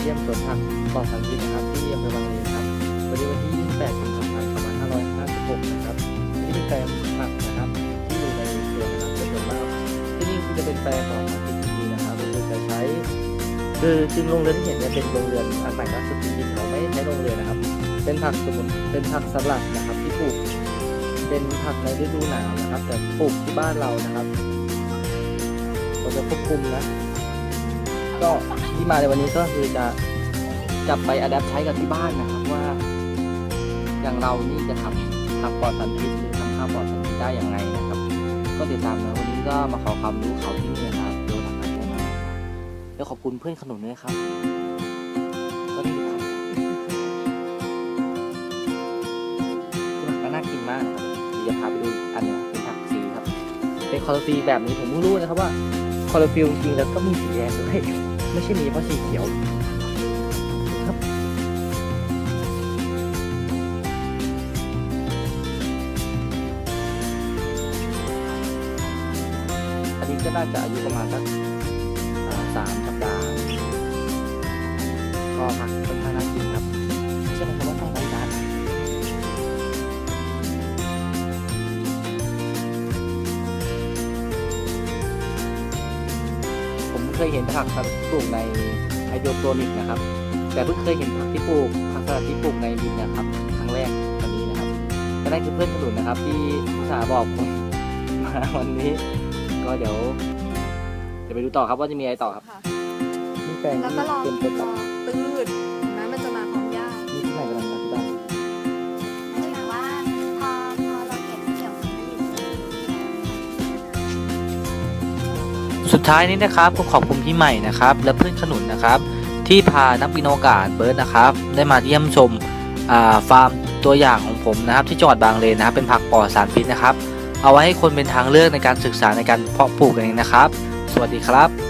เตี้ยมสดผักปลอดสารพิษนะครับที่อำเภอบางเลนครับวันนี้วันที่ 28กุมภาพันธ์2556 นะครับที่นี่แปลงผักนะครับ ที่อยู่ในสวนนะครับเป็นส่วนมากที่นี่จะเป็นแปลงปลอดสารพิษจริงๆนะครับโดยจะใช้คือจึงโรงเรือนที่เห็นเนี่ยเป็นโรงเรือนอาศัยรักษาจริงๆเขาไม่ใช้โรงเรือนนะครับ เป็นผักสมุนเป็นผักสลัดนะครับที่ปลูกเป็นผักในฤดูหนาวนะครับ แต่ปลูกที่บ้านเรานะครับเราจะควบคุมนะ ก็ ที่มาในวันนี้ก็คือจะจะไปอัดแอปใช้กับที่บ้านนะครับว่า อย่างเรานี่จะทำทำปลอดสารพิษหรือทำข้าวปลอดสารพิษได้อย่างไงนะครับ ก็ติดตามนะวันนี้ก็มาขอความรู้เขาที่นี่นะครับโดยหลักการได้มาแล้วขอบคุณเพื่อนขนุนด้วยครับก็ที่ทำผักก็น่ากินมากนะครับเดี๋ยวจะพาไปดูอันนึงเป็นผักสีครับ เป็นคอร์ฟิลแบบนี้ผมเพิ่งรู้นะครับว่าคอร์ฟิลจริงๆแล้วก็มีสีแดงด้วย ไม่ใช่มีเพราะสีเขียวครับอันนี้ก็น่าจะอายุประมาณสักสามสัปดาห์ เคยเห็นผักสลัดปลูกในไฮโดรโปรนิกนะครับ แต่เพิ่งเคยเห็นผักที่ปลูกผักสลัดที่ปลูกในดินนะครับครั้งแรกวันนี้นะครับก็นั่นคือเพื่อนขนุนนะครับ ที่อุตส่าห์บอกผมมาวันนี้ก็เดี๋ยวเดี๋ยวไปดูต่อครับว่าจะมีอะไรต่อครับค่ะนี่แปลงแล้วที่ก็รอเตรียมต้นรครัอบตืด สุดท้ายนี้นะครับก็ขอบคุณพี่ใหม่นะครับ และเพื่อนขนุนนะครับ ที่พานักบินอวกาศเบิร์ดนะครับ ได้มาเยี่ยมชมฟาร์มตัวอย่างของผมนะครับ ที่จังหวัดบางเลนนะครับ เป็นผักปลอดสารพิษนะครับ เอาไว้ให้คนเป็นทางเลือกในการศึกษาในการเพาะปลูกเองนะครับ สวัสดีครับ